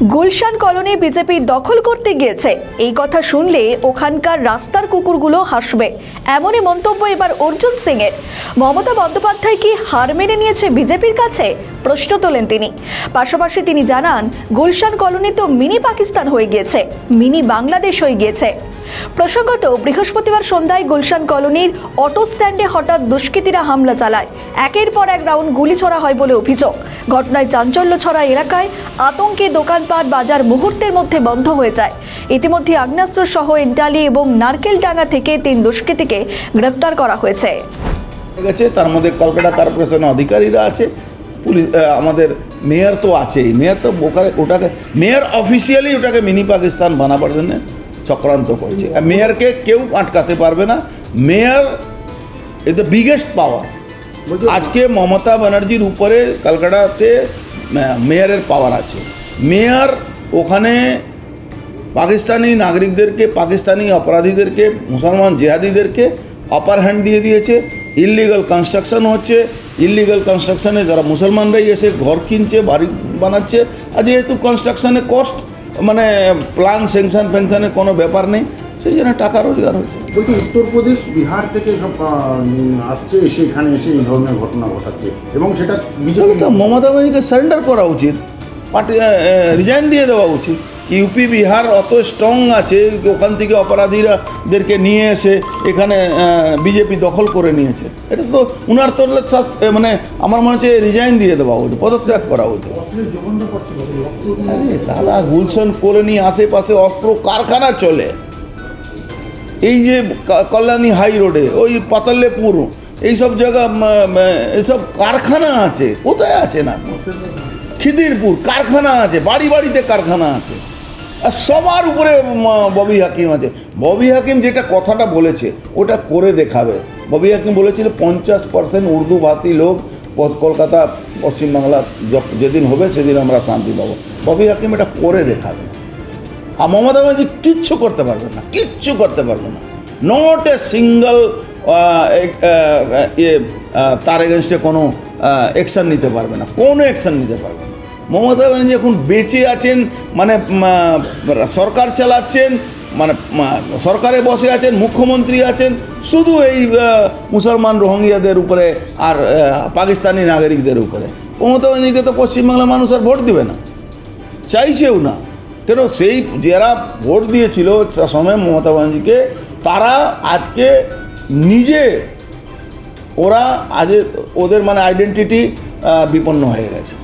Gulshan colony BJP দখল করতে গিয়েছে। এই কথা শুনলে ওখানকার রাস্তার কুকুরগুলো হাসবে। এমনই মন্তব্য এবার অর্জুন সিং এর মমতা বন্দ্যোপাধ্যায় কি হার মেনে নিয়েছে বিজেপির কাছে? প্রশ্ন তোলেন তিনি। পাশাপাশি তিনি জানান, গুলশান কলোনি তো মিনি পাকিস্তান হয়ে গিয়েছে, মিনি বাংলাদেশ হয়ে গিয়েছে। প্রসঙ্গত, বৃহস্পতিবার সন্ধ্যায় গুলশান কলোনির অটো স্ট্যান্ডে হঠাৎ দুষ্কৃতীরা হামলা চালায়। একের পর এক রাউন্ড গুলি ছোড়া হয় বলে অভিযোগ। ঘটনায় চাঞ্চল্য ছড়া এলাকায় আতঙ্কে দোকানপাট বাজার মুহূর্তের মধ্যে বন্ধ হয়ে যায়। ইতিমধ্যে আগ্নেয়াস্ত্র সহ এন্টালি এবং নারকেলডাঙ্গা থেকে তিন দুষ্কৃতীকে গ্রেপ্তার করা হয়েছে। গেছে তার মধ্যে কলকাতা কর্পোরেশনের অধিকারীরা আছে পুলিশ আমাদের মেয়র তো আছেই। মেয়র তো ওখানে ওটাকে মেয়র অফিসিয়ালি ওটাকে মিনি পাকিস্তান বানাবার জন্য চক্রান্ত করছে। আর মেয়রকে কেউ আটকাতে পারবে না। Mayor is the biggest power আজকে মমতা ব্যানার্জির উপরে কলকাতাতে আহ, মেয়রের পাওয়ার আছে। মেয়র ওখানে পাকিস্তানি নাগরিকদেরকে পাকিস্তানি অপরাধীদেরকে মুসলমান জেহাদিদেরকে আপার হ্যান্ড দিয়ে দিয়েছে। ইললিগাল কনস্ট্রাকশন হচ্ছে। ইললিগাল কনস্ট্রাকশনে যারা মুসলমানরাই এসে ঘর কিনছে বাড়ি বানাচ্ছে আর যেহেতু কনস্ট্রাকশনে কস্ট মানে প্ল্যান স্যাংশন ফ্যাংশনের কোনো ব্যাপার নেই সেই জন্য টাকা রোজগার হয়েছে। বলছি উত্তরপ্রদেশ বিহার থেকে সব আসছে এসে এখানে এসে এই ধরনের ঘটনা ঘটাচ্ছে। এবং সেটা মমতা ব্যানার্জিকে সারেন্ডার করা উচিত। পার্টি রিজাইন দিয়ে দেওয়া উচিত। ইউপি, বিহার অত স্ট্রং আছে, ওখান থেকে অপরাধীরাদেরকে নিয়ে এসে এখানে বিজেপি দখল করে নিয়েছে। এটা তো উনার তো মানে আমার মনে হচ্ছে রিজাইন দিয়ে দেওয়া উচিত, পদত্যাগ করা উচিত। দাদা, গুলশন কলোনি আশেপাশে অস্ত্র কারখানা চলে। এই যে কল্যাণী হাই রোডে, ওই পাতাল্লেপুর এইসব জায়গা এইসব কারখানা আছে, কোথায় আছে না? খিদিরপুর, কারখানা আছে, বাড়ি বাড়িতে কারখানা আছে। আর সবার উপরে ববি হাকিম আছে। ববি হাকিম যেটা কথাটা বলেছে, ওটা করে দেখাবে। ববি হাকিম বলেছিল, পঞ্চাশ পার্সেন্ট উর্দুভাষী লোক কলকাতা, পশ্চিমবাংলা যেদিন হবে সেদিন আমরা শান্তি পাবো। ববি হাকিম এটা করে দেখাবে। আর মমতা ব্যানার্জি কিচ্ছু করতে পারবে না, কিচ্ছু করতে পারবে না। নট এ সিঙ্গল ইয়ে তার এগেনস্টে কোনো অ্যাকশান নিতে পারবে না, কোনো অ্যাকশান নিতে পারবে না। মমতা ব্যানার্জি এখন বেঁচে আছেন মানে সরকার চালাচ্ছেন মানে সরকারে বসে আছেন, মুখ্যমন্ত্রী আছেন, শুধু এই মুসলমান রোহিঙ্গিয়াদের উপরে আর পাকিস্তানি নাগরিকদের উপরে। মমতা ব্যানার্জিকে তো পশ্চিমবাংলার মানুষ আর ভোট দেবে না, চাইছেও না। কেন সেই, যারা ভোট দিয়েছিল সময় মমতা ব্যানার্জিকে, তারা আজকে নিজে, ওরা আজ, ওদের মানে আইডেন্টিটি বিপন্ন হয়ে গেছে।